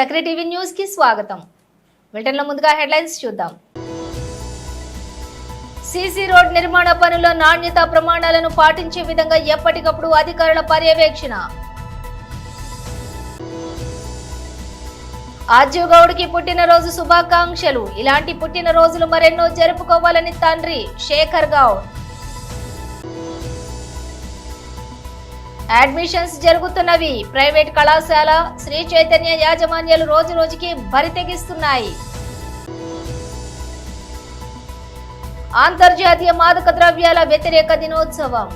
చక్ర టీవీ న్యూస్కి స్వాగతం. బ్రిటన్లో ముందుగా హెడ్లైన్స్ చూద్దాం. సీసీ రోడ్ నిర్మాణ పనుల్లో నాణ్యత ప్రమాణాలను పాటించే విధంగా ఎప్పటికప్పుడు అధికారుల పర్యవేక్షణ. ఆర్జు గౌడ్కి పుట్టినరోజు శుభాకాంక్షలు. ఇలాంటి పుట్టినరోజులు మరెన్నో జరుపుకోవాలని తండ్రి శేఖర్ గౌడ్. అడ్మిషన్స్ జరుగుతున్నవి. ప్రైవేట్ కళాశాల శ్రీ చైతన్య యాజమాన్యాలు రోజు రోజుకి బరితెగిస్తున్నాయి అంతర్జాతీయ మాదక ద్రవ్యాల వ్యతిరేక దినోత్సవం.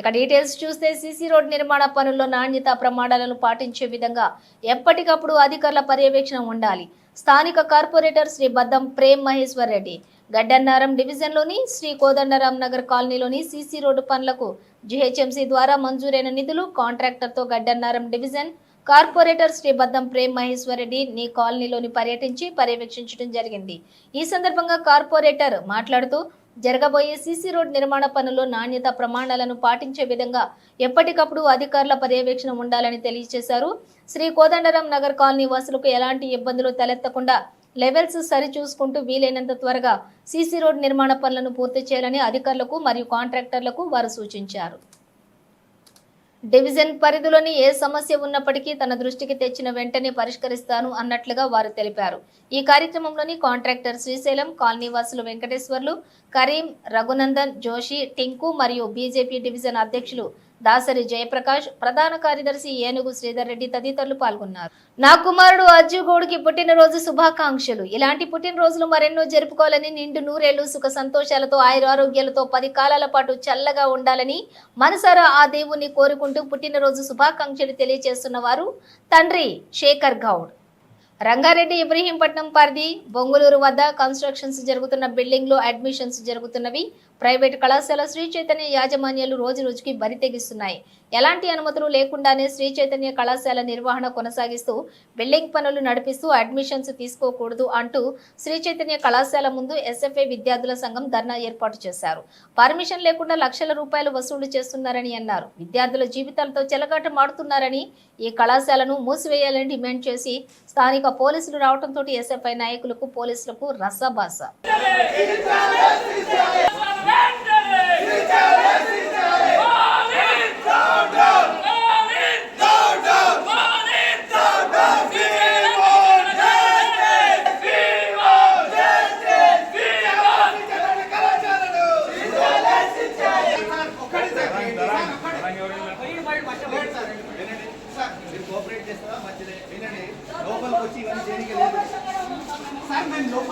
ఇక డీటెయిల్స్ చూస్తే సీసీ రోడ్ నిర్మాణ పనుల్లో నాణ్యత ప్రమాణాలను పాటించే విధంగా ఎప్పటికప్పుడు అధికారుల పర్యవేక్షణ ఉండాలి. స్థానిక కార్పొరేటర్ శ్రీ బద్దం ప్రేమ్ మహేశ్వర్ రెడ్డి గడ్డన్నారం డివిజన్లోని శ్రీ కోదండరాం నగర్ కాలనీలోని సీసీ రోడ్డు పనులకు జిహెచ్ఎంసీ ద్వారా మంజూరైన నిధులు కాంట్రాక్టర్తో గడ్డన్నారం డివిజన్ కార్పొరేటర్ శ్రీ బద్దం ప్రేమ్ మహేశ్వర్ రెడ్డి నీ కాలనీలోని పర్యటించి పర్యవేక్షించడం జరిగింది. ఈ సందర్భంగా కార్పొరేటర్ మాట్లాడుతూ జరగబోయే సీసీ రోడ్ నిర్మాణ పనుల్లో నాణ్యత ప్రమాణాలను పాటించే విధంగా ఎప్పటికప్పుడు అధికారుల పర్యవేక్షణ ఉండాలని తెలియజేశారు. శ్రీ కోదండరాం నగర్ కాలనీ వాసులకు ఎలాంటి ఇబ్బందులు తలెత్తకుండా లెవెల్స్ సరిచూసుకుంటూ వీలైనంత త్వరగా సీసీ రోడ్ నిర్మాణ పనులను పూర్తి చేయాలని అధికారులకు మరియు కాంట్రాక్టర్లకు వారు సూచించారు. డివిజన్ పరిధిలోని ఏ సమస్య ఉన్నప్పటికీ తన దృష్టికి తెచ్చిన వెంటనే పరిష్కరిస్తాను అన్నట్లుగా వారు తెలిపారు. ఈ కార్యక్రమంలోని కాంట్రాక్టర్ శ్రీశైలం కాలనీవాసులు వెంకటేశ్వర్లు కరీం రఘునందన్ జోషి టింకు మరియు బీజేపీ డివిజన్ అధ్యక్షులు దాసరి జయప్రకాష్ ప్రధాన కార్యదర్శి ఏనుగు శ్రీధర్ రెడ్డి తదితరులు పాల్గొన్నారు. నా కుమారుడు అర్జుగోడుకి పుట్టినరోజు శుభాకాంక్షలు. ఇలాంటి పుట్టినరోజులు మరెన్నో జరుపుకోవాలని నిండు నూరేళ్ళు సుఖ సంతోషాలతో ఆయురారోగ్యాలతో పది కాలాల పాటు చల్లగా ఉండాలని మనసారా ఆ దేవుణ్ణి కోరుకుంటూ పుట్టినరోజు శుభాకాంక్షలు తెలియజేస్తున్న వారు తండ్రి శేఖర్ గౌడ్. రంగారెడ్డి ఇబ్రహీంపట్నం పరిధి బొంగులూరు వద్ద కన్స్ట్రక్షన్స్ జరుగుతున్న బిల్డింగ్లో అడ్మిషన్స్ జరుగుతున్నవి. ప్రైవేట్ కళాశాల శ్రీ చైతన్య యాజమాన్యాలు రోజు రోజుకి బరి తెగిస్తున్నాయి. ఎలాంటి అనుమతులు లేకుండానే శ్రీ చైతన్య కళాశాల నిర్వహణ కొనసాగిస్తూ బిల్డింగ్ పనులు నడిపిస్తూ అడ్మిషన్స్ తీసుకోకూడదు అంటూ శ్రీ చైతన్య కళాశాల ముందు ఎస్ఎఫ్ఐ విద్యార్థుల సంఘం ధర్నా ఏర్పాటు చేశారు. పర్మిషన్ లేకుండా లక్షల రూపాయలు వసూలు చేస్తున్నారని అన్నారు. విద్యార్థుల జీవితాలతో చెలగాట మాడుతున్నారని ఈ కళాశాలను మూసివేయాలని డిమాండ్ చేసి స్థానిక పోలీసులు రావడంతో ఎస్ఎఫ్ఐ నాయకులకు పోలీసులకు రసాబాస మీరు కోఆపరేట్ చేస్తారా మంచిదే వినండి లోపలికి వచ్చి ఇవన్నీ దేనికి లేదు సార్ మేము లోపలికి వచ్చి ఎక్కడ కూడా ఏ డ్యామేజ్ లేదు లోపలికి ఏమనలేదు సార్ ఇచ్చినాం సార్ మూడు తప్పాలు ఇచ్చినాం సార్ ఇచ్చినాం సార్ రెస్పాండ్ ఇవ్వలేదు ఇచ్చినాం ఇవ్వండి సార్ అన్ని దగ్గర ఇచ్చినాం సార్ మీ ఆచారంలో వేసినాం ఇబ్రహీంపట్నంలో వేసినాం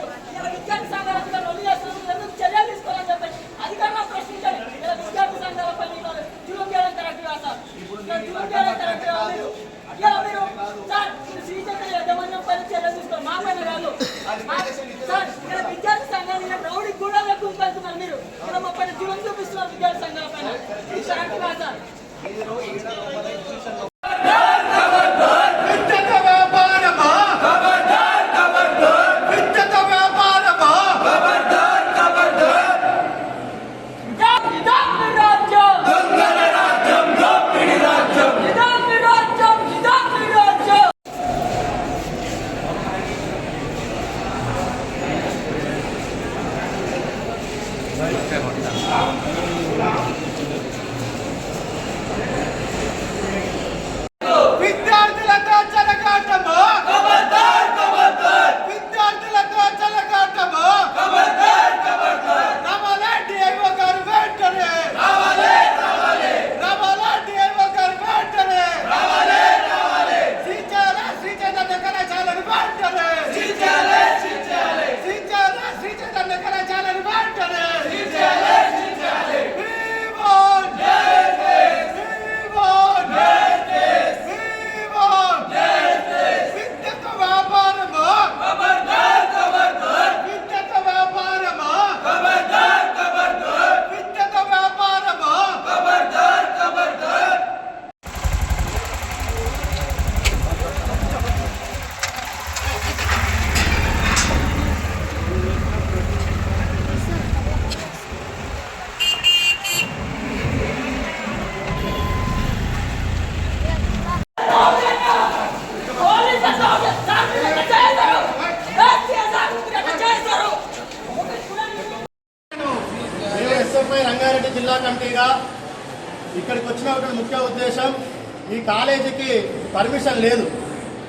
పర్మిషన్ లేదు.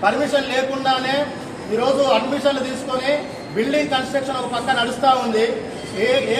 పర్మిషన్ లేకుండానే ఈరోజు అడ్మిషన్లు తీసుకొని బిల్డింగ్ కన్స్ట్రక్షన్ ఒక పక్క నడుస్తూ ఉంది. ఏ ఏ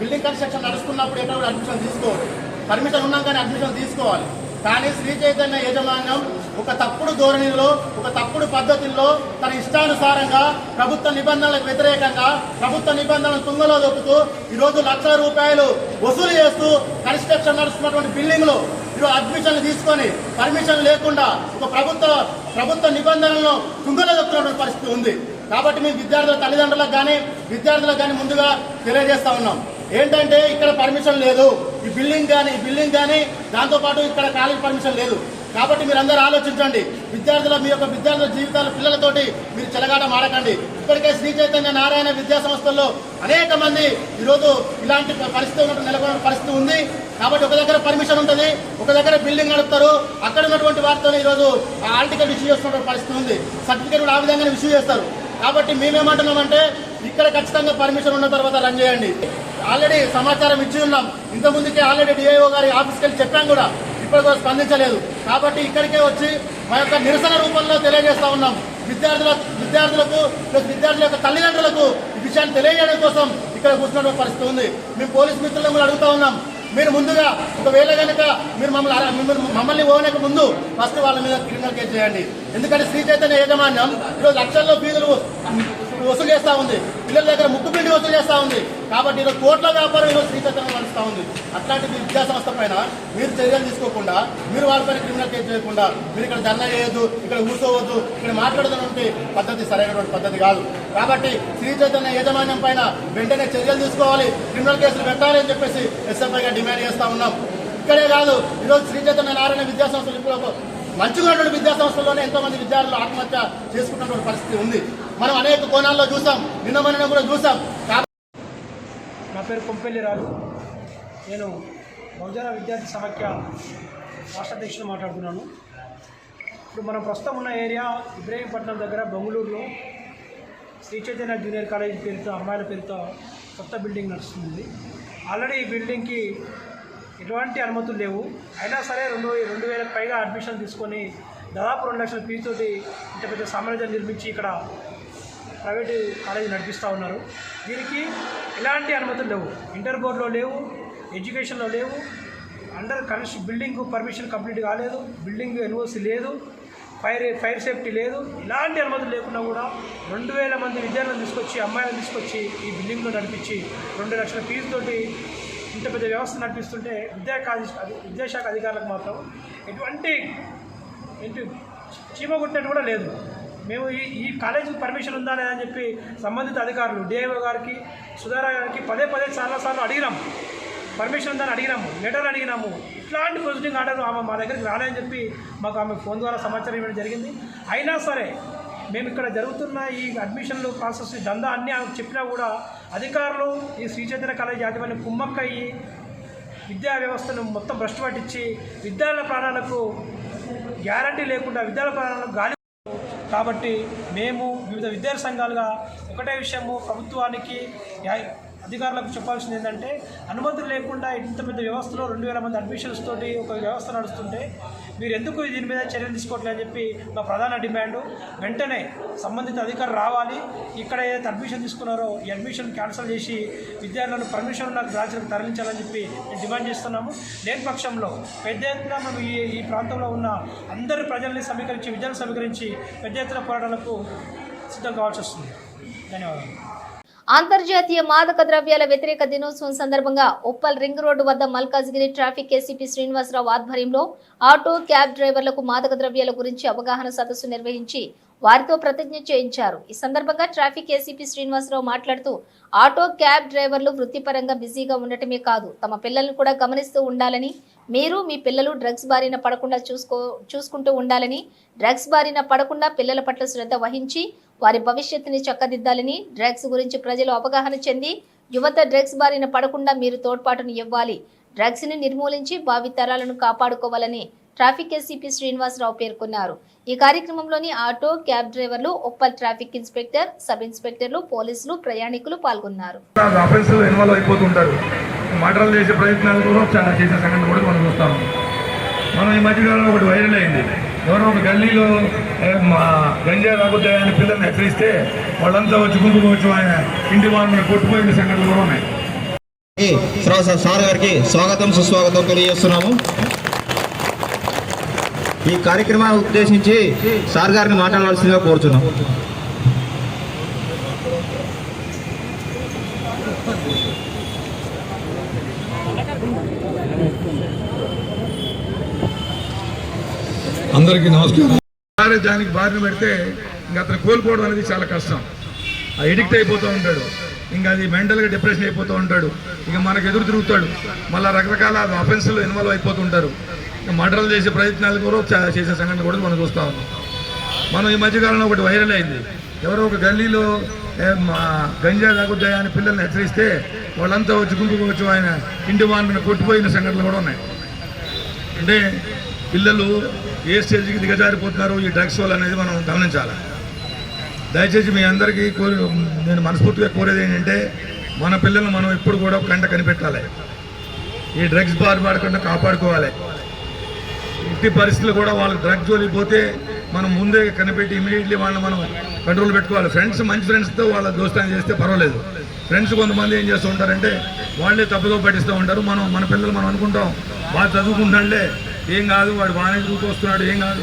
బిల్డింగ్ కన్స్ట్రక్షన్ నడుస్తున్నప్పుడు ఎక్కడ కూడా అడ్మిషన్ తీసుకోవాలి పర్మిషన్ ఉన్నాకనే అడ్మిషన్ తీసుకోవాలి. కానీ శ్రీ చైతన్య యాజమాన్యం ఒక తప్పుడు ధోరణిలో ఒక తప్పుడు పద్ధతుల్లో తన ఇష్టానుసారంగా ప్రభుత్వ నిబంధనలకు వ్యతిరేకంగా ప్రభుత్వ నిబంధనలను తుంగలో దొక్కుతూ ఈరోజు లక్షల రూపాయలు వసూలు చేస్తూ కన్స్ట్రక్షన్ నడుస్తున్నటువంటి బిల్డింగ్లు ఇప్పుడు అడ్మిషన్లు తీసుకొని పర్మిషన్ లేకుండా ఒక ప్రభుత్వ ప్రభుత్వ నిబంధనలను తుంగలో దొక్కుతున్నటువంటి పరిస్థితి ఉంది. కాబట్టి మేము విద్యార్థుల తల్లిదండ్రులకు కానీ విద్యార్థులకు కానీ ముందుగా తెలియజేస్తా ఉన్నాం. ఏంటంటే ఇక్కడ పర్మిషన్ లేదు. ఈ బిల్డింగ్ కానీ ఈ బిల్డింగ్ కానీ దాంతోపాటు ఇక్కడ కాలేజ్ పర్మిషన్ లేదు. కాబట్టి మీరు అందరూ ఆలోచించండి. విద్యార్థుల మీ యొక్క విద్యార్థుల జీవితాల పిల్లలతోటి మీరు చెలగాట మాడకండి ఇప్పటికే శ్రీ చైతన్య నారాయణ విద్యా సంస్థల్లో అనేక మంది ఈరోజు ఇలాంటి పరిస్థితి ఉన్నట్టు నెలకొన్న పరిస్థితి ఉంది. కాబట్టి ఒక దగ్గర పర్మిషన్ ఉంటుంది ఒక దగ్గర బిల్డింగ్ నడుపుతారు. అక్కడ ఉన్నటువంటి వారితో ఈరోజు ఆర్టికల్ ఇష్యూ చేస్తున్న పరిస్థితి ఉంది. సర్టిఫికేట్ కూడా ఆ విధంగానే ఇష్యూ చేస్తారు. కాబట్టి మేమేమంటున్నామంటే ఇక్కడ ఖచ్చితంగా పర్మిషన్ ఉన్న తర్వాత రన్ చేయండి. ఆల్రెడీ సమాచారం ఇచ్చి ఉన్నాం. ఇంతకుముందుకే ఆల్రెడీ డిఐఓ గారి ఆఫీస్కి వెళ్ళి చెప్పాం కూడా. ఇప్పటికో స్పందించలేదు. కాబట్టి ఇక్కడికే వచ్చి మా యొక్క నిరసన రూపంలో తెలియజేస్తా ఉన్నాం. విద్యార్థుల విద్యార్థులకు ప్లస్ విద్యార్థుల యొక్క తల్లిదండ్రులకు ఈ విషయాన్ని తెలియజేయడం కోసం ఇక్కడ కూర్చున్న పరిస్థితి ఉంది. మేము పోలీస్ మిత్రులను కూడా అడుగుతా ఉన్నాం. మీరు ముందుగా ఒకవేళ కనుక మీరు మమ్మల్ని మమ్మల్ని పోనక ముందు ఫస్ట్ వాళ్ళ మీద క్రిమినల్ కేసు చేయండి. ఎందుకంటే శ్రీ చైతన్య యజమాన్యం ఈరోజు లక్షల్లో ఫీజులు వసూలు చేస్తా ఉంది. పిల్లల దగ్గర ముక్కు పిండి వసూలు చేస్తా ఉంది. కాబట్టి ఈరోజు కోట్ల వ్యాపారం ఈరోజు శ్రీ నడుస్తూ ఉంది. అట్లాంటి మీ విద్యా సంస్థ పైన మీరు చర్యలు తీసుకోకుండా మీరు వాళ్ళపైన క్రిమినల్ కేసు చేయకుండా మీరు ఇక్కడ ధర్నా చేయొద్దు ఇక్కడ కూర్చోవద్దు ఇక్కడ మాట్లాడదన్నటువంటి పద్ధతి సరైనటువంటి పద్ధతి కాదు. కాబట్టి శ్రీ చైతన్య యాజమాన్యం పైన వెంటనే చర్యలు తీసుకోవాలి. క్రిమినల్ కేసులు పెట్టాలి అని చెప్పేసి ఎస్ఎఫ్ఐగా డిమాండ్ చేస్తా ఉన్నాం. ఇక్కడే కాదు ఈరోజు శ్రీ చైతన్య నారాయణ విద్యా సంస్థలు ఇప్పుడు మంచిగా ఉన్నటువంటి విద్యా సంస్థల్లోనే ఎంతో మంది విద్యార్థులు ఆత్మహత్య చేసుకున్నటువంటి పరిస్థితి ఉంది. మనం అనేక కోణాల్లో చూసాం నిన్న మనం కూడా చూసాం. నా పేరు కొంపెల్లి రాజు. నేను బహుజన విద్యార్థి సమాఖ్య రాష్ట్ర అధ్యక్షుడు మాట్లాడుతున్నాను. ఇప్పుడు మనం ప్రస్తుతం ఉన్న ఏరియా ఇబ్రహీంపట్నం దగ్గర బెంగళూరులో శ్రీ చైతన్య జూనియర్ కాలేజ్ పేరుతో అమ్మాయిల పేరుతో కొత్త బిల్డింగ్ నడుస్తుంది. ఆల్రెడీ ఈ బిల్డింగ్కి ఎటువంటి అనుమతులు లేవు. అయినా సరే రెండు రెండు వేలకు పైగా అడ్మిషన్ తీసుకొని దాదాపు రెండు లక్షల ఫీజుతోటి ఇంత పెద్ద సామ్రాజ్యం నిర్మించి ఇక్కడ ప్రైవేటు కాలేజీ నడిపిస్తూ ఉన్నారు. దీనికి ఎలాంటి అనుమతులు లేవు. ఇంటర్ బోర్డులో లేవు ఎడ్యుకేషన్లో లేవు under construction building permission complete కాలేదు బిల్డింగ్ ఎన్ఓసి లేదు ఫైర్ ఫైర్ సేఫ్టీ లేదు ఇలాంటి అనుమతులు లేకుండా కూడా రెండు వేల మంది విద్యార్థులను తీసుకొచ్చి అమ్మాయిలను తీసుకొచ్చి ఈ బిల్డింగ్లో నడిపించి రెండు లక్షల ఫీజుతోటి ఇంత పెద్ద వ్యవస్థ నడిపిస్తుంటే విద్యా విద్యాశాఖ అధికారులకు మాత్రం ఎటువంటి ఏంటి చీమ కొట్టినట్టు కూడా లేదు. మేము ఈ ఈ కాలేజీకి పర్మిషన్ ఉందా లేదని చెప్పి సంబంధిత అధికారులు డిఐఓ గారికి సుధారా గారికి పదే పదే చాలా సార్లు పర్మిషన్ ఉందని అడిగినాము లెటర్ అడిగినాము. ఇట్లాంటి ప్రొసీడింగ్ ఆర్డర్ ఆమె మా దగ్గరికి రాలేదని చెప్పి మాకు ఆమె ఫోన్ ద్వారా సమాచారం ఇవ్వడం జరిగింది. అయినా సరే మేము ఇక్కడ జరుగుతున్న ఈ అడ్మిషన్లు ప్రాసెస్ దందా అన్నీ ఆమెకు చెప్పినా కూడా అధికారులు ఈ శ్రీ చైతన్య కాలేజ్ యాజమాన్యం కుమ్మక్కయ్యి విద్యా వ్యవస్థను మొత్తం భ్రష్టు పట్టించి విద్యార్థుల ప్రాణాలకు గ్యారంటీ లేకుండా విద్యార్థుల ప్రాణాలకు గాలి కాబట్టి మేము వివిధ విద్యార్థి సంఘాలుగా ఒకటే విషయము ప్రభుత్వానికి అధికారులకు చెప్పాల్సింది ఏంటంటే అనుమతులు లేకుండా ఇంత పెద్ద వ్యవస్థలో రెండు వేల మంది అడ్మిషన్స్ తోటి ఒక వ్యవస్థ నడుస్తుంటే మీరు ఎందుకు దీని మీద చర్యలు తీసుకోవట్లేదు అని చెప్పి మా ప్రధాన డిమాండ్. వెంటనే సంబంధిత అధికారులు రావాలి. ఇక్కడ ఏదైతే అడ్మిషన్ తీసుకున్నారో ఈ అడ్మిషన్ క్యాన్సిల్ చేసి విద్యార్థులను పర్మిషన్ ఉన్న బ్రాంచ్లకు తరలించాలని చెప్పి మేము డిమాండ్ చేస్తున్నాము. లేని పక్షంలో పెద్ద ఎత్తున మేము ఈ ఈ ప్రాంతంలో ఉన్న అందరి ప్రజల్ని సమీకరించి విద్యను సమీకరించి పెద్ద ఎత్తున పోరాటాలకు సిద్ధం కావాల్సి వస్తుంది. ధన్యవాదాలు. అంతర్జాతీయ మాదక ద్రవ్యాల వ్యతిరేక దినోత్సవం సందర్భంగా ఉప్పల్ రింగ్ రోడ్డు వద్ద మల్కాజ్గిరి ట్రాఫిక్ ఏసీపీ శ్రీనివాసరావు ఆధ్వర్యంలో ఆటో క్యాబ్ డ్రైవర్లకు మాదక ద్రవ్యాల గురించి అవగాహన సదస్సు నిర్వహించి వారితో ప్రతిజ్ఞ చేయించారు. ఈ సందర్భంగా ట్రాఫిక్ ఏసీపీ శ్రీనివాసరావు మాట్లాడుతూ ఆటో క్యాబ్ డ్రైవర్లు వృత్తిపరంగా బిజీగా ఉండటమే కాదు. తమ పిల్లలను కూడా గమనిస్తూ ఉండాలని మీరు మీ పిల్లలు డ్రగ్స్ బారిన పడకుండా చూసుకో చూసుకుంటూ ఉండాలని డ్రగ్స్ బారిన పడకుండా పిల్లల పట్ల శ్రద్ధ వహించి వారి భవిష్యత్తుని చక్కదిద్దాలని డ్రగ్స్ గురించి ప్రజలు అవగాహన చెంది యువత డ్రగ్స్ బారిన పడకుండా మీరు తోడ్పాటును ఇవ్వాలి. డ్రగ్స్ని నిర్మూలించి భావితరాలను కాపాడుకోవాలని ట్రాఫిక్ ఎస్సీపీ శ్రీనివాసరావు పేర్కొన్నారు. ఈ కార్యక్రమంలోని ఆటో క్యాబ్ డ్రైవర్లు ఉప్పల్ ట్రాఫిక్ ఇన్స్పెక్టర్ సబ్ ఇన్స్పెక్టర్లు పోలీసులు ప్రయాణికులు పాల్గొన్నారు. అఫెన్స్ చేసే ప్రయత్నాలు కూడా చాలా చేసే సంఘటన కూడా మనం చూస్తాము మనం ఈ మధ్యకాలంలో ఒకటి వైరల్ అయింది. ఎవరో ఒక గల్లీలో ఏ, మా గంజా పిల్లల్ని హెచ్చరిస్తే వాళ్ళంతా వచ్చి గుంపుకు వచ్చి ఆయన ఇంటి వాళ్ళని కొట్టుపోయిన సంఘటనలు కూడా ఉన్నాయి. సార్ గారికి స్వాగతం సుస్వాగతం తెలియజేస్తున్నాము. ఈ కార్యక్రమాన్ని ఉద్దేశించి సార్ గారిని మాట్లాడవలసిందిగా కోరుతున్నాం అందరికీ నమస్కారం. సరే దానికి బారిన పెడితే ఇంకా అతను కోలుకోవడం అనేది చాలా కష్టం. ఆ ఎడిక్ట్ అయిపోతూ ఉంటాడు. ఇంకా అది మెంటల్గా డిప్రెషన్ అయిపోతూ ఉంటాడు. ఇక మనకు ఎదురు తిరుగుతాడు. మళ్ళీ రకరకాల అఫెన్స్లో ఇన్వాల్వ్ అయిపోతుంటారు. ఇంకా మర్డర్లు చేసే ప్రయత్నాలు కూడా చేసే సంఘటన కూడా మనం చూస్తూ ఉన్నాం. మనం ఈ మధ్యకాలంలో ఒకటి వైరల్ అయింది. ఎవరో ఒక గల్లీలో మా గంజా తాగుతాయా అని పిల్లల్ని హెచ్చరిస్తే వాళ్ళంతా వచ్చి గుంపుకు వచ్చి ఆయన ఇంటి వాళ్ళని కొట్టిపోయిన సంఘటనలు కూడా ఉన్నాయి. అంటే పిల్లలు ఏ స్టేజ్కి దిగజారిపోతున్నారు ఈ డ్రగ్స్ వల్ల అనేది మనం గమనించాలి. దయచేసి మీ అందరికీ కోరి నేను మనస్ఫూర్తిగా కోరేది ఏంటంటే మన పిల్లలు మనం ఎప్పుడు కూడా కంట కనిపెట్టాలి. ఈ డ్రగ్స్ బారి పడకుండా కాపాడుకోవాలి. ఇంటి పరిస్థితులు కూడా వాళ్ళకి డ్రగ్స్ జోలిపోతే మనం ముందే కనిపెట్టి ఇమీడియట్లీ వాళ్ళని మనం కంట్రోల్ పెట్టుకోవాలి. ఫ్రెండ్స్ మంచి ఫ్రెండ్స్తో వాళ్ళ దోస్తాన్ని చేస్తే పర్వాలేదు. ఫ్రెండ్స్ కొంతమంది ఏం చేస్తూ ఉంటారంటే వాళ్ళే తప్పుదో పట్టిస్తూ ఉంటారు. మనం మన పిల్లలు మనం అనుకుంటాం వాళ్ళు చదువుకుంటాడులే ఏం కాదు వాడు బాగానే చదువుతూ వస్తున్నాడు ఏం కాదు.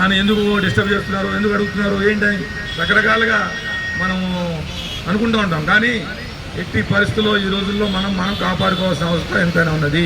ఆయన ఎందుకు డిస్టర్బ్ చేస్తున్నారు ఎందుకు అడుగుతున్నారు ఏంటని రకరకాలుగా మనము అనుకుంటూ ఉంటాం. కానీ ఎట్టి పరిస్థితుల్లో ఈ రోజుల్లో మనం మనం కాపాడుకోవాల్సిన అవసరం ఎంతైనా ఉన్నది.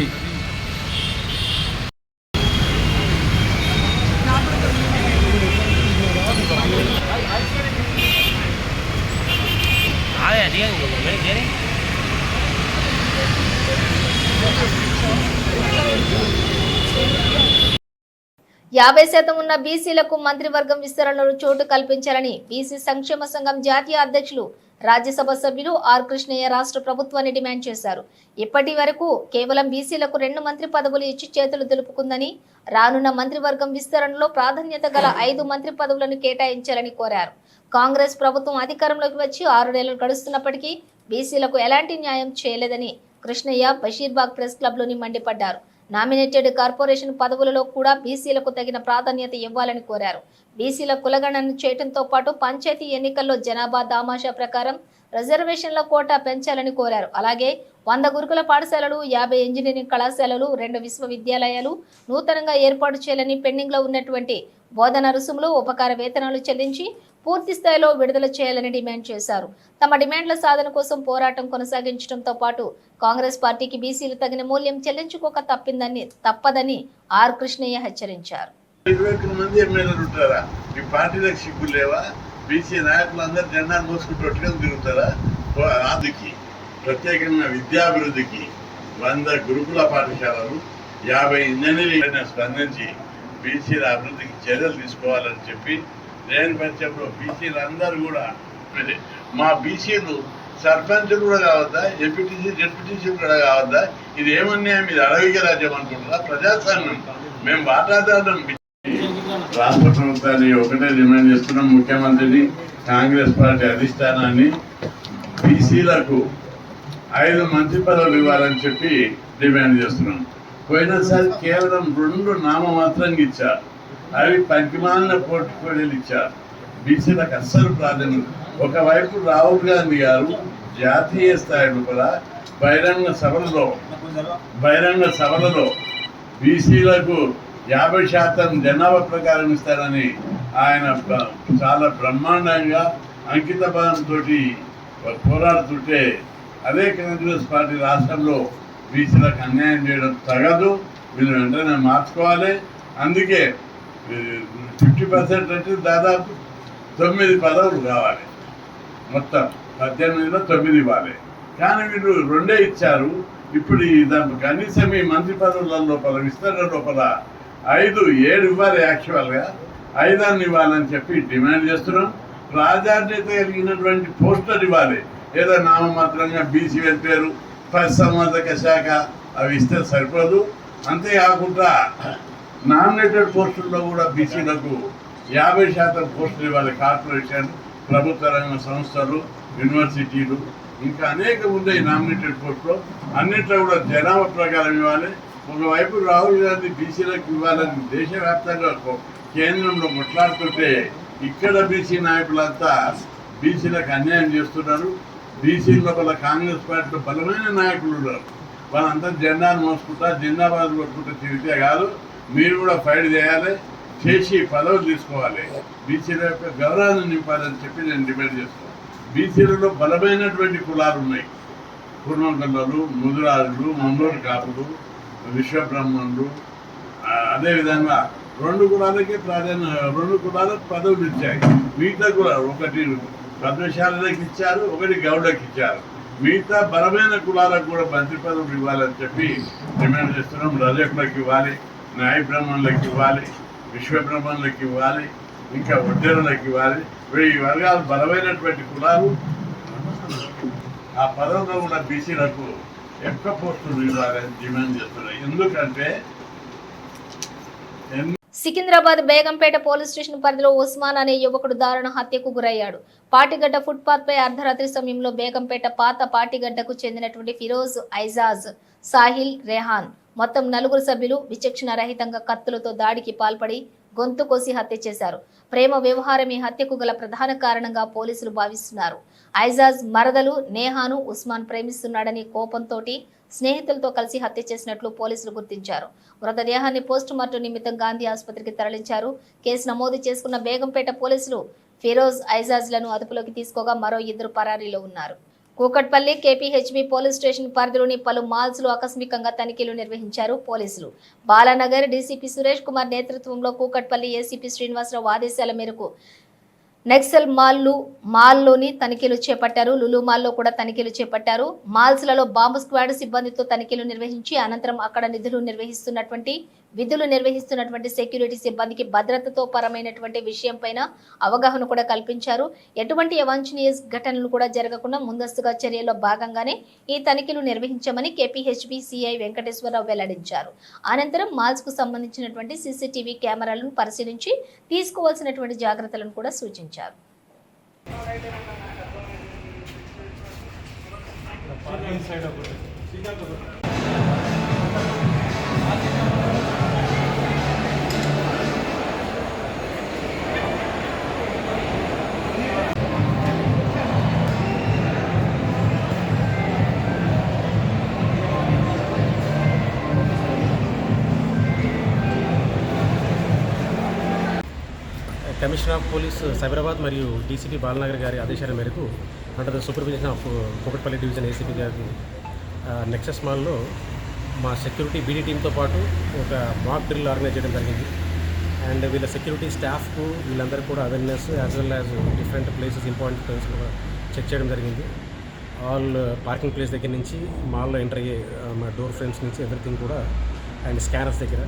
యాభై శాతం ఉన్న బీసీలకు మంత్రివర్గం విస్తరణలో చోటు కల్పించాలని బీసీ సంక్షేమ సంఘం జాతీయ అధ్యక్షులు రాజ్యసభ సభ్యులు ఆర్ కృష్ణయ్య రాష్ట్ర ప్రభుత్వాన్ని డిమాండ్ చేశారు. ఇప్పటి వరకు కేవలం బీసీలకు రెండు మంత్రి పదవులు ఇచ్చి చేతులు దులుపుకుందని రానున్న మంత్రివర్గం విస్తరణలో ప్రాధాన్యత గల ఐదు మంత్రి పదవులను కేటాయించాలని కోరారు. కాంగ్రెస్ ప్రభుత్వం అధికారంలోకి వచ్చి ఆరు నెలలు గడుస్తున్నప్పటికీ బీసీలకు ఎలాంటి న్యాయం చేయలేదని కృష్ణయ్య బషీర్బాగ్ ప్రెస్ క్లబ్లోని మండిపడ్డారు. నామినేటెడ్ కార్పొరేషన్ పదవులలో కూడా బీసీలకు తగిన ప్రాధాన్యత ఇవ్వాలని కోరారు. బీసీల కులగణన చేయడంతో పాటు పంచాయతీ ఎన్నికల్లో జనాభా దామాషా ప్రకారం రిజర్వేషన్ల కోటా పెంచాలని కోరారు. అలాగే వంద గురుకుల పాఠశాలలు యాభై ఇంజనీరింగ్ కళాశాలలు రెండు విశ్వవిద్యాలయాలు నూతనంగా ఏర్పాటు చేయాలని పెండింగ్లో ఉన్నటువంటి బోధన రుసుములు ఉపకార వేతనాలు చెల్లించి పూర్తి స్థాయిలో విడుదల చేయాలని డిమాండ్ చేశారు. తమ డిమాండ్ల సాధన కోసం పోరాటం కొనసాగించడంతో పాటు కాంగ్రెస్ పార్టీకి బీసీలు తగిన మూల్యం చెల్లించుకోక తప్పిందని తప్పదని ఆర్ కృష్ణయ్య హెచ్చరించారు. ఈ పార్టీలకు సిగ్గు లేవా? బీసీ నాయకులు అందరు మోసుకుంటూ తిరుగుతారా? ఆదికి ప్రత్యేకంగా విద్యాభివృద్ధికి వంద గురుకుల పాఠశాలలు యాభై ఇంజనీరింగ్ స్పందించి బీసీల అభివృద్ధికి చర్యలు తీసుకోవాలని చెప్పి నేను పరిచయంలో బీసీలు అందరూ కూడా మా బీసీలు సర్పంచులు కూడా కావద్దా ఎంపీటీసీ జెడ్పీటీసీ కూడా కావద్దా? ఇది ఏమన్యాయం? ఇది అడవిక రాజ్యం అనుకుంటున్నా ప్రజాస్వామ్యం. మేము వాటాదారులం. రాష్ట్ర ప్రభుత్వాన్ని ఒకటే డిమాండ్ చేస్తున్నాం ముఖ్యమంత్రిని కాంగ్రెస్ పార్టీ అధిష్టానాన్ని. బీసీలకు ఐదు మంత్రి పదవులు ఇవ్వాలని చెప్పి డిమాండ్ చేస్తున్నాం. పోయినసారి కేవలం రెండు నామమాత్రంగా ఇచ్చారు. అవి పంకిమాలిన పోర్టుఫోలియోలు ఇచ్చారు. బీసీలకు అస్సలు ప్రాధాన్యం ఒకవైపు రాహుల్ గాంధీ గారు జాతీయ స్థాయి లోపల బహిరంగ సభలలో బహిరంగ సభలలో బీసీలకు యాభై శాతం జనాభా ప్రకారం ఇస్తారని ఆయన చాలా బ్రహ్మాండంగా అంకిత భావంతో పోరాడుతుంటే అదే కాంగ్రెస్ పార్టీ రాష్ట్రంలో బీసీలకు అన్యాయం చేయడం తగదు. వీళ్ళు వెంటనే మార్చుకోవాలి. అందుకే ఫిఫ్టీ పర్సెంట్ అంటే దాదాపు తొమ్మిది పదవులు కావాలి. మొత్తం పద్దెనిమిదిలో తొమ్మిది ఇవ్వాలి. కానీ వీళ్ళు రెండే ఇచ్చారు. ఇప్పుడు దాని కనీసం ఈ మంత్రి పదవుల లోపల విస్తరణ లోపల ఐదు ఏడు ఇవ్వాలి యాక్చువల్గా. ఐదాన్ని ఇవ్వాలని చెప్పి డిమాండ్ చేస్తున్నాం. ప్రాధాన్యత కలిగినటువంటి పోస్టర్ ఇవ్వాలి. ఏదో నామమాత్రంగా బీసీ వెళ్తారు పశుసంవర్ధక శాఖ అవి ఇస్తే సరిపోదు. అంతేకాకుండా నామినేటెడ్ పోస్టుల్లో కూడా బీసీలకు యాభై శాతం పోస్టులు ఇవ్వాలి. కార్పొరేషన్ ప్రభుత్వ రంగ సంస్థలు యూనివర్సిటీలు ఇంకా అనేక ఉన్నాయి నామినేటెడ్ పోస్టులో. అన్నిట్లో కూడా జనాభా ప్రకారం ఇవ్వాలి. ఒకవైపు రాహుల్ గాంధీ బీసీలకు ఇవ్వాలని దేశవ్యాప్తంగా కేంద్రంలో కొట్లాడుతుంటే ఇక్కడ బీసీ నాయకులంతా బీసీలకు అన్యాయం చేస్తున్నారు. బీసీ లోపల కాంగ్రెస్ పార్టీలో బలమైన నాయకులు ఉన్నారు. వాళ్ళంతా జెండాను మోసుకుంటా జిందాబాద్ కొట్టుకుంటూ తిరిగితే కాదు. మీరు కూడా ఫైట్ చేయాలి. చేసి పదవులు తీసుకోవాలి. బీసీల యొక్క గౌరవాన్ని నింపాలని చెప్పి నేను డిమాండ్ చేస్తున్నాను. బీసీలలో బలమైనటువంటి కులాలు ఉన్నాయి. కుర్మకల్లలు ముదురాజులు మండోరు కాపులు విశ్వబ్రహ్మణులు అదేవిధంగా రెండు కులాలకే ప్రాధాన్య రెండు కులాలకు పదవులు ఇచ్చాయి. మిగతా కులాలు ఒకటి పద్మశాలకి ఇచ్చారు ఒకటి గౌడకి ఇచ్చారు. మిగతా బలమైన కులాలకు కూడా మంత్రి పదవులు ఇవ్వాలని చెప్పి డిమాండ్ చేస్తున్నాం. రజకులకు ఇవ్వాలి. న్యాయ బ్రాహ్మణులకు ఇవ్వాలి విశ్వ బ్రాహ్మణులకు ఇవ్వాలి ఇంకా వడ్డేరులకు ఇవ్వాలి. ఈ వర్గాలు బలమైనటువంటి కులాలు. ఆ పదవిలో ఉన్న బీసీలకు ఎక్కువ పోస్టులు ఇవ్వాలని డిమాండ్ చేస్తున్నారు? ఎందుకంటే సికింద్రాబాద్ బేగంపేట పోలీస్ స్టేషన్ పరిధిలో ఉస్మాన్ అనే యువకుడు దారుణ హత్యకు గురయ్యాడు. పాటిగడ్డ ఫుట్పాత్ పై అర్ధరాత్రి సమయంలో బేగంపేట పాత పాటిగడ్డకు చెందినటువంటి ఫిరోజ్ ఐజాజ్ సాహిల్ రెహాన్ మొత్తం నలుగురు సభ్యులు విచక్షణ రహితంగా కత్తులతో దాడికి పాల్పడి గొంతు కోసి హత్య చేశారు. ప్రేమ వ్యవహారమే హత్యకు గల ప్రధాన కారణంగా పోలీసులు భావిస్తున్నారు. ఐజాజ్ మరదలు నేహాను ఉస్మాన్ ప్రేమిస్తున్నాడని కోపంతోటి స్నేహితులతో కలిసి హత్య చేసినట్లు పోలీసులు గుర్తించారు. మృతదేహాన్ని పోస్ట్ మార్టం నిమిత్తం గాంధీ ఆసుపత్రికి తరలించారు. కేసు నమోదు చేసుకున్న బేగంపేట పోలీసులు ఫిరోజ్ ఐజాజ్లను అదుపులోకి తీసుకోగా మరో ఇద్దరు పరారీలో ఉన్నారు. కూకట్పల్లి కేపీహెచ్బి పోలీస్ స్టేషన్ పరిధిలోని పలు మాల్స్లో ఆకస్మికంగా తనిఖీలు నిర్వహించారు పోలీసులు. బాలానగర్ డీసీపీ సురేష్ కుమార్ నేతృత్వంలో కూకట్పల్లి ఏసీపీ శ్రీనివాసరావు ఆదేశాల మేరకు నెక్సల్ మాల్లు మాల్లోని తనిఖీలు చేపట్టారు. లులు మాల్లో కూడా తనిఖీలు చేపట్టారు. మాల్స్లలో బాంబు స్క్వాడ్ సిబ్బందితో తనిఖీలు నిర్వహించి అనంతరం అక్కడ నిధులు నిర్వహిస్తున్నటువంటి విధులు నిర్వహిస్తున్నటువంటి సెక్యూరిటీ సిబ్బందికి భద్రతతో పరమైనటువంటి విషయంపైన అవగాహన కూడా కల్పించారు. ఎటువంటి అవాంఛనీయ ఘటనలు కూడా జరగకుండా ముందస్తుగా చర్యల్లో భాగంగానే ఈ తనిఖీలు నిర్వహించామని కేపీహెచ్బి సిఐ వెంకటేశ్వరరావు వెల్లడించారు. అనంతరం మాల్స్కు సంబంధించినటువంటి సీసీటీవీ కెమెరాలను పరిశీలించి తీసుకోవాల్సినటువంటి జాగ్రత్తలను కూడా సూచించారు. కమిషనర్ ఆఫ్ పోలీస్ సైబరాబాద్ మరియు డీసీపీ బాలనగర్ గారి ఆదేశాల మేరకు under the supervision of Kukatpally division ACP గారి నెక్సస్ మాల్లో మా సెక్యూరిటీ బీడీ టీంతో పాటు ఒక మాక్ డ్రిల్ ఆర్గనైజ్ చేయడం జరిగింది. అండ్ వీళ్ళ సెక్యూరిటీ స్టాఫ్కు వీళ్ళందరికీ కూడా awareness as well as different places important places కూడా చెక్ చేయడం జరిగింది. ఆల్ పార్కింగ్ ప్లేస్ దగ్గర నుంచి మాల్లో ఎంటర్ అయ్యే మా డోర్ ఫ్రేమ్స్ నుంచి ఎవ్రీథింగ్ కూడా అండ్ స్కానర్స్ దగ్గర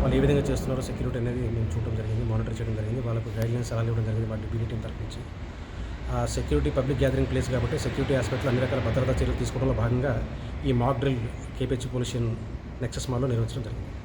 వాళ్ళు ఏ విధంగా చేస్తున్నారో సెక్యూరిటీ అనేది మేము చూడడం జరిగింది మానిటర్ చేయడం జరిగింది వాళ్ళకు గైడ్లైన్స్ అలా ఇవ్వడం జరిగింది వాటి బీడీ టీం తరఫు నుంచి. ఆ సెక్యూరిటీ పబ్లిక్ గ్యాదరింగ్ ప్లేస్ కాబట్టి సెక్యూరిటీ ఆస్పెక్ట్లో అన్ని రకాల భద్రతా చర్యలు తీసుకోవడంలో భాగంగా ఈ mock drill KPH pollution Nexus మాల్లో నిర్వహించడం జరిగింది.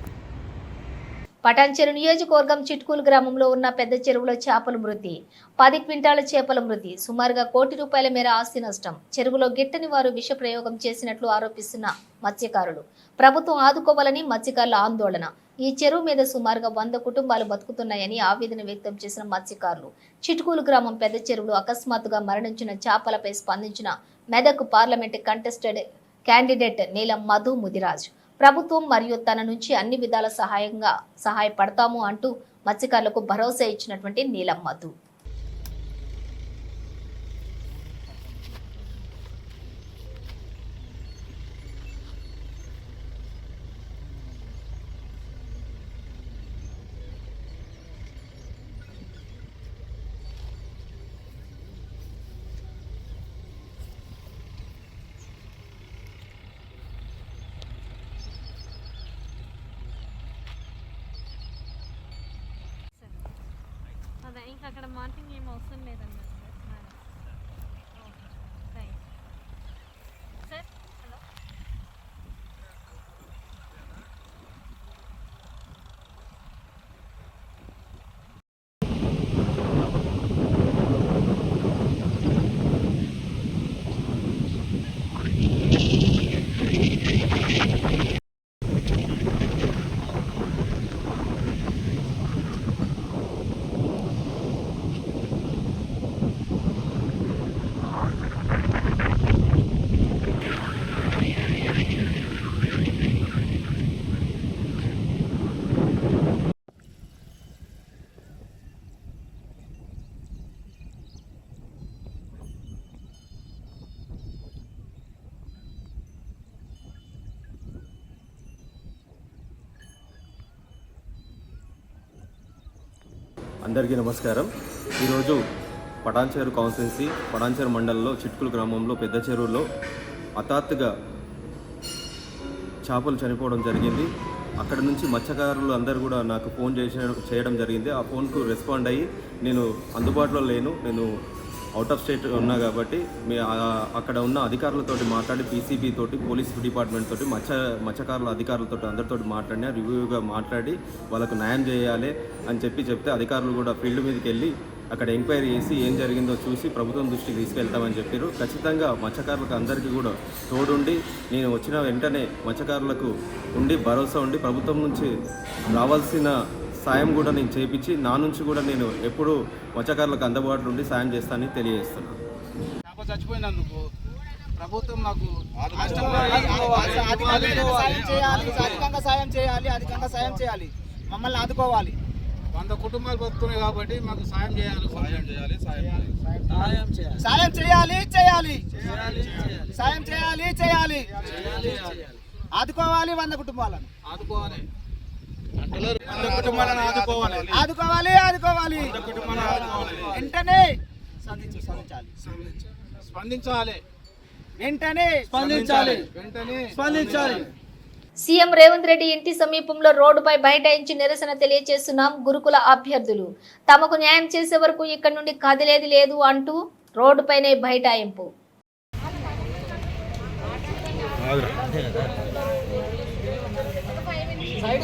పటాన్చెరు నియోజకవర్గం చిట్కూలు గ్రామంలో ఉన్న పెద్ద చెరువులో చేపలు మృతి. పది క్వింటాల చేపల మృతి. సుమారుగా కోటి రూపాయల మేర ఆస్తి నష్టం. చెరువులో గిట్టని వారు విష ప్రయోగం చేసినట్లు ఆరోపిస్తున్న మత్స్యకారులు. ప్రభుత్వం ఆదుకోవాలని మత్స్యకారుల ఆందోళన. ఈ చెరువు మీద సుమారుగా వంద కుటుంబాలు బతుకుతున్నాయని ఆవేదన వ్యక్తం చేసిన మత్స్యకారులు. చిట్కూలు గ్రామం పెద్ద చెరువులో అకస్మాత్తుగా మరణించిన చేపలపై స్పందించిన మెదక్ పార్లమెంట్ కంటెస్టెడ్ క్యాండిడేట్ నీలం మధు ముదిరాజ్. ప్రభుత్వం మరియు తన నుంచి అన్ని విధాల సహాయంగా సహాయపడతాము అంటూ మత్స్యకారులకు భరోసా ఇచ్చినటువంటి నీలం మధు అదే ఇంకా అక్కడ మార్కింగ్ ఏం అవసరం లేదన్నారు sir madam okay thank sir hello అందరికీ నమస్కారం. ఈరోజు పటాన్చేరు కాన్స్టిట్యున్సీ పటాన్చేరు మండలంలో చిట్కుల గ్రామంలో పెద్ద చెరువులో హఠాత్తుగా చేపలు చనిపోవడం జరిగింది. అక్కడ నుంచి మత్స్యకారులు అందరూ కూడా నాకు ఫోన్ చేసే చేయడం జరిగింది. ఆ ఫోన్కు రెస్పాండ్ అయ్యి నేను అందుబాటులో లేను. నేను అవుట్ ఆఫ్ స్టేట్ ఉన్నా కాబట్టి మీ అక్కడ ఉన్న అధికారులతోటి మాట్లాడి పీసీబీ తోటి పోలీస్ డిపార్ట్మెంట్ తోటి మత్స్య మత్స్యకారుల అధికారులతో అందరితో మాట్లాడినా రివ్యూగా మాట్లాడి వాళ్ళకు న్యాయం చేయాలి అని చెప్పి చెప్తే అధికారులు కూడా ఫీల్డ్ మీదకి వెళ్ళి అక్కడ ఎంక్వైరీ చేసి ఏం జరిగిందో చూసి ప్రభుత్వం దృష్టికి తీసుకెళ్తామని చెప్పారు. ఖచ్చితంగా మత్స్యకారులకు అందరికీ కూడా తోడుండి నేను వచ్చిన వెంటనే మత్స్యకారులకు ఉండి భరోసా ఉండి ప్రభుత్వం నుంచి రావాల్సిన సాయం కూడా నేను చేపించి నా నుంచి కూడా నేను ఎప్పుడూ మత్స్యకారులకు అందుబాటులో ఉండి సాయం చేస్తానని తెలియజేస్తున్నాను చేప చచ్చిపోయినందుకు ప్రభుత్వం చేయాలి అధికంగా సాయం చేయాలి అధికంగా సాయం చేయాలి. మమ్మల్ని ఆదుకోవాలి. వంద కుటుంబాలు బతుకుతున్నాయి కాబట్టి మాకు సాయం చేయాలి. సాయం చేయాలి సాయం చేయాలి. సాయం చేయాలి. చేయాలి సాయం చేయాలి చేయాలి. ఆదుకోవాలి వంద కుటుంబాలను. ఆదుకోవాలి. వంద కుటుంబాలను ఆదుకోవాలి. ఆదుకోవాలి ఆదుకోవాలి. వెంటనే స్పందించాలి. వెంటనే స్పందించాలి. వెంటనే స్పందించాలి. సీఎం రేవంత్ రెడ్డి ఇంటి సమీపంలో రోడ్డుపై బైఠాయించి నిరసన తెలియజేస్తున్నాం గురుకుల అభ్యర్థులు. తమకు న్యాయం చేసే వరకు ఇక్కడి నుండి కదిలేది లేదు అంటూ రోడ్డుపైనే బైఠాయింపు. సైడ్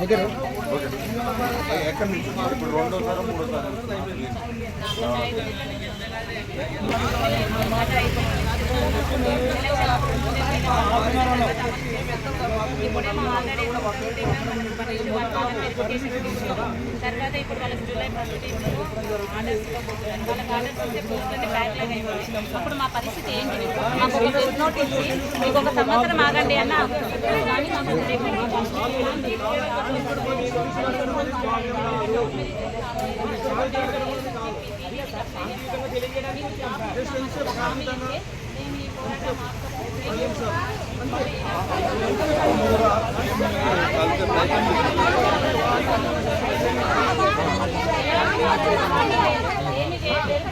దగ్గర. ఎక్కడ నుంచి? ఇప్పుడు రెండోసారి మూడోసారి? తర్వాత ఇప్పుడు వాళ్ళకి జూలై ఫస్ట్ ఆర్డర్స్ వాళ్ళకి ఆర్డర్స్ ఇస్తే పోతుంది బ్యాక్లాగ్ అయిపోయింది అప్పుడు మా పరిస్థితి ఏంటి మాకు ఒక ప్రెస్ నోట్ ఇచ్చి మీకు ఒక సంవత్సరం ఆగండి అన్న కానీ మాకు ఈ పోరాటం ఏమి చేయలేదు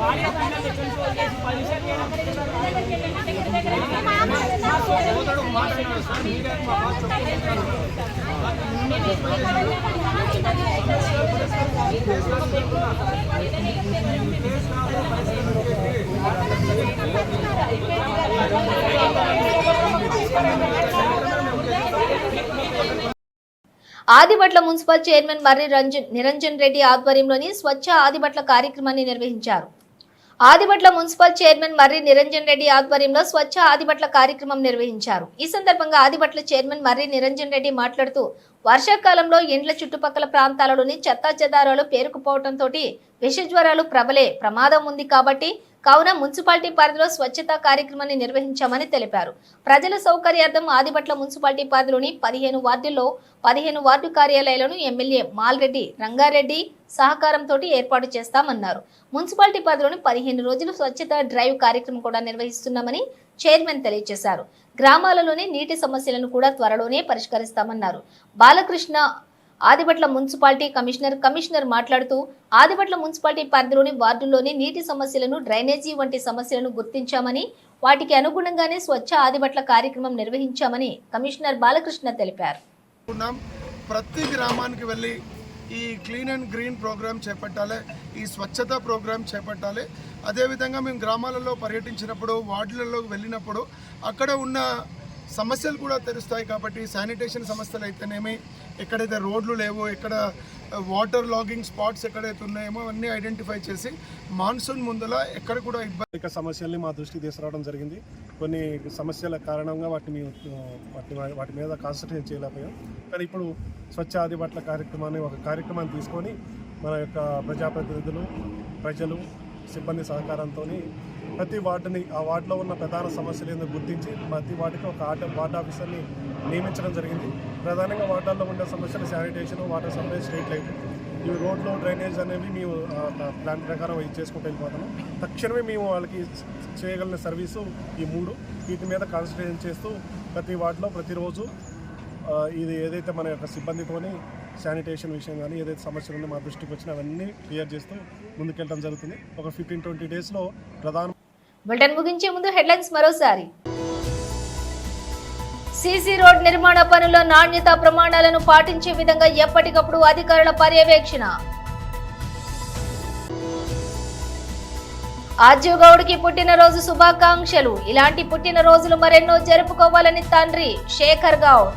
ఆదిబట్ల మున్సిపల్ చైర్మన్ మర్రి రంజన్ నిరంజన్ రెడ్డి ఆధ్వర్యంలోని స్వచ్ఛ ఆదిబట్ల కార్యక్రమాన్ని నిర్వహించారు. ఆదిబట్ల మున్సిపల్ చైర్మన్ మర్రి నిరంజన్ రెడ్డి ఆధ్వర్యంలో స్వచ్ఛ ఆదిబట్ల కార్యక్రమం నిర్వహించారు. ఈ సందర్భంగా ఆదిబట్ల చైర్మన్ మర్రి నిరంజన్ రెడ్డి మాట్లాడుతూ వర్షాకాలంలో ఇండ్ల చుట్టుపక్కల ప్రాంతాలలోని చెత్తా చెదారాలు పేరుకుపోవడంతో విష జ్వరాలు ప్రబలే ప్రమాదం ఉంది కాబట్టి కావున మున్సిపాలిటీ పరిధిలో స్వచ్ఛతా కార్యక్రమాన్ని నిర్వహించామని తెలిపారు. ప్రజల సౌకర్యార్థం ఆదిబట్ల మున్సిపాలిటీ పరిధిలోని పదిహేను వార్డుల్లో పదిహేను వార్డు కార్యాలయాలను ఎమ్మెల్యే మాల్రెడ్డి రంగారెడ్డి సహకారంతో ఏర్పాటు చేస్తామన్నారు. మున్సిపాలిటీ పరిధిలోని పదిహేను రోజులు స్వచ్ఛత డ్రైవ్ కార్యక్రమం కూడా నిర్వహిస్తున్నామని చైర్మన్ తెలియజేశారు. గ్రామాలలోని నీటి సమస్యలను కూడా త్వరలోనే పరిష్కరిస్తామన్నారు. Balakrishna Adipatla municipality commissioner commissioner మాట్లాడుతూ ఆదిపట్ల మున్సిపాలిటీ పరిధిలోని వార్డుల్లోని నీటి సమస్యలను డ్రైనేజీ వంటి సమస్యలను గుర్తించామని వాటికి అనుగుణంగానే స్వచ్ఛ ఆదిభట్ల కార్యక్రమం నిర్వహించామని కమిషనర్ బాలకృష్ణ తెలిపారు. ప్రతి గ్రామానికి వెళ్ళి ఈ క్లీన్ అండ్ గ్రీన్ ప్రోగ్రామ్ చేపట్టాలి ఈ స్వచ్ఛత ప్రోగ్రామ్ చేపట్టాలి. అదేవిధంగా మేము గ్రామాలలో పర్యటించినప్పుడు వార్డులలో వెళ్ళినప్పుడు అక్కడ ఉన్న సమస్యలు కూడా తెరుస్తాయి కాబట్టి శానిటేషన్ సమస్యలు అయితేనేమి ఎక్కడైతే రోడ్లు లేవో ఎక్కడ వాటర్ లాగింగ్ స్పాట్స్ ఎక్కడైతే ఉన్నాయేమో అవన్నీ ఐడెంటిఫై చేసి మాన్సూన్ ముందల ఎక్కడ కూడా ఇబ్బంది సమస్యల్ని మా దృష్టికి తీసుకురావడం జరిగింది. కొన్ని సమస్యల కారణంగా వాటిని వాటి వాటి మీద కాన్సన్ట్రేట్ చేయలేకపోయాం. కానీ ఇప్పుడు స్వచ్ఛ ఆదిబట్ల కార్యక్రమాన్ని ఒక కార్యక్రమాన్ని తీసుకొని మన యొక్క ప్రజాప్రతినిధులు ప్రజలు సిబ్బంది సహకారంతో ప్రతి వార్డుని ఆ వార్డులో ఉన్న ప్రధాన సమస్యలు ఏందో గుర్తించి ప్రతి వార్డుకి ఒక ఆట వార్డ్ ఆఫీసర్ని నియమించడం జరిగింది. ప్రధానంగా వాటర్లో ఉండే సమస్యలు sanitation water supply street light. ఇవి రోడ్లు డ్రైనేజ్ అనేవి మేము ప్లాన్ ప్రకారం ఇది చేసుకుంటూ వెళ్ళిపోతాము. తక్షణమే మేము వాళ్ళకి చేయగలిగిన సర్వీసు ఈ మూడు. వీటి మీద కాన్సన్ట్రేషన్ చేస్తూ ప్రతి వార్డులో ప్రతిరోజు ఇది ఏదైతే మన యొక్క సిబ్బందితోని శానిటేషన్ విషయం కానీ ఏదైతే సమస్యలు ఉన్నాయో మా దృష్టికి వచ్చినా అవన్నీ క్లియర్ చేస్తూ ముందుకెళ్ళడం జరుగుతుంది. ఒక ఫిఫ్టీన్ ట్వంటీ డేస్లో ప్రధాన బులెటిన్ ముగించే ముందు హెడ్లైన్స్ మరోసారి. సీసీ రోడ్ నిర్మాణ పనుల నాణ్యత ప్రమాణాలను పాటించే విధంగా ఎప్పటికప్పుడు అధికారుల పర్యవేక్షణ. ఆర్జీవగౌడ్కి పుట్టినరోజు శుభాకాంక్షలు. ఇలాంటి పుట్టినరోజులు మరెన్నో జరుపుకోవాలని తండ్రి శేఖర్ గౌడ్.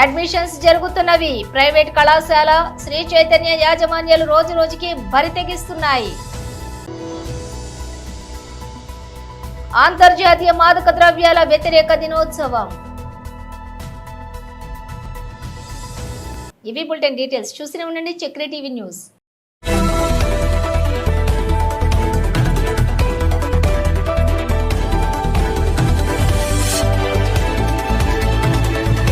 అడ్మిషన్స్ జరుగుతున్నవి. ప్రైవేట్ కళాశాల శ్రీ చైతన్య యాజమాన్యాలు రోజు రోజుకి బరితెగిస్తున్నాయి అంతర్జాతీయ మాదక ద్రవ్యాల వ్యతిరేక దినోత్సవం. ఇవి బులెటిన్ డీటెయిల్స్. చూస్తూనే ఉండండి చక్రే టీవీ న్యూస్.